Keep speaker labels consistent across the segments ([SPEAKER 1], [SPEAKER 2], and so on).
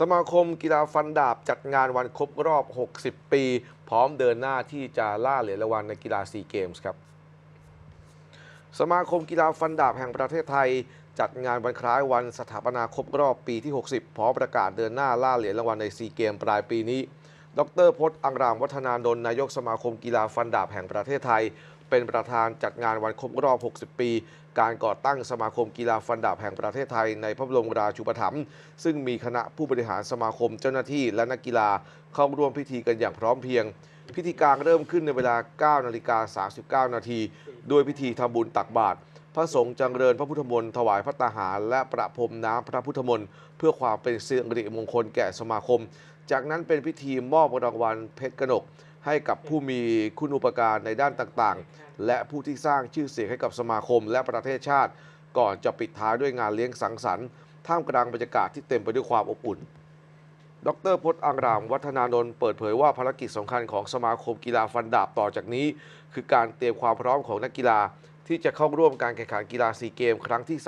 [SPEAKER 1] สมาคมกีฬาฟันดาบจัดงานวันครบรอบ 60 ปี พร้อมเดินหน้าที่จะล่าเหรียญรางวัลในกีฬาซีเกมส์ครับ สมาคมกีฬาฟันดาบแห่งประเทศไทย จัดงานวันคล้ายวันสถาปนาครบรอบปีที่ 60 พร้อมประกาศเดินหน้าล่าเหรียญรางวัลในซีเกมปลายปีนี้ ดรพจน์อังรามวัฒนานนท์นายกสมาคมกีฬาฟันดาบแห่งประเทศไทย เป็นประธานจัดงานวันครบรอบ 60 ปี การก่อตั้งสมาคมกีฬาฟันดาบแห่งประเทศไทย ในพระบรมราชูปถัมภ์ซึ่งมีคณะผู้บริหารสมาคมเจ้าหน้าที่และนักกีฬาเข้าร่วมพิธีกันอย่างพร้อมเพรียง พิธีการเริ่มขึ้นในเวลา 9 นาฬิกา 39 นาที ด้วยพิธีทำบุญตักบาตร พระสงฆ์จังเริญพระพุทธมนต์ถวายพระตาหาร และประพรมน้ำพระพุทธมนต์เพื่อความเป็นสิริมงคลแก่สมาคม จากนั้นเป็นพิธีมอบรางวัลเพชรกนก ให้กับผู้มีคุณอุปการในด้านต่างๆ และผู้ที่สร้างชื่อเสียงให้กับสมาคมและประเทศชาติ ก่อนจะปิดท้ายด้วยงานเลี้ยงสังสรรค์ท่ามกลางบรรยากาศที่เต็มไปด้วยความอบอุ่น ดรพจน์อังราม วัฒนานนท์เปิดเผยว่าภารกิจสำคัญของสมาคมกีฬาฟันดาบต่อจากนี้ คือการเตรียมความพร้อมของนักกีฬา ที่จะเข้าร่วมการแข่งขันกีฬาซีเกม ครั้งที่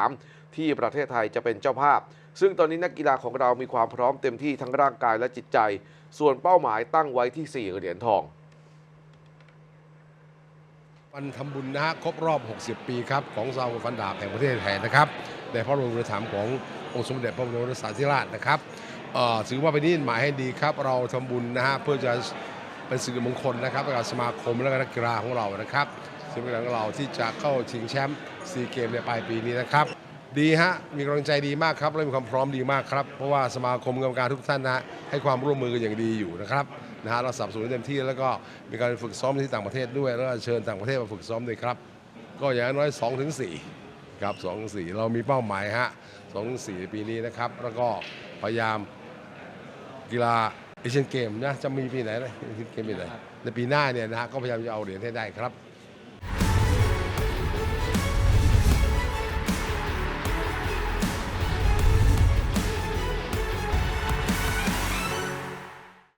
[SPEAKER 1] 33 ที่ประเทศไทยจะเป็นเจ้าภาพ ซึ่งตอนนี้นักกีฬาของเรามีความพร้อมเต็มที่ทั้งร่างกายและจิตใจ ส่วนเป้าหมายตั้งไว้ที่ 4 เหรียญทอง
[SPEAKER 2] วันทำบุญนะฮะครบรอบ 60 ปีครับของสมาคมฟันดาบแห่งประเทศไทยนะครับในพระบรมราชธรรมขององค์สมเด็จพระบรมราชาธิราชนะครับ ถือว่าเป็นนิมิตหมายให้ดีครับ เราทำบุญนะฮะเพื่อจะเป็นสิ่งมงคลนะครับกับสมาคมและก็นักกีฬาของเรานะครับซึ่งเป็นของเราที่จะเข้าชิงแชมป์ซีเกมในปลายปีนี้นะครับ ดีฮะมีกำลังใจดีมากครับและมีความพร้อมดีมากครับ เพราะว่าสมาคมกรรมการทุกท่านนะให้ความร่วมมือกันอย่างดีอยู่นะครับนะฮะเราสับสนุนเต็มที่แล้วก็มีการฝึกซ้อมที่ต่างประเทศด้วย แล้วก็เชิญต่างประเทศมาฝึกซ้อมด้วยครับ ก็อย่างน้อย2ถึง4ครับ2ถึง4เรามีเป้าหมายฮะ2ถึง4ในปีนี้นะครับ แล้วก็พยายาม กีฬาเอเชียนเกมนะจะมีปีไหนนะเอเชียนเกมปีไหนในปีหน้าเนี่ยนะฮะก็พยายามจะเอาเหรียญให้ได้ครับ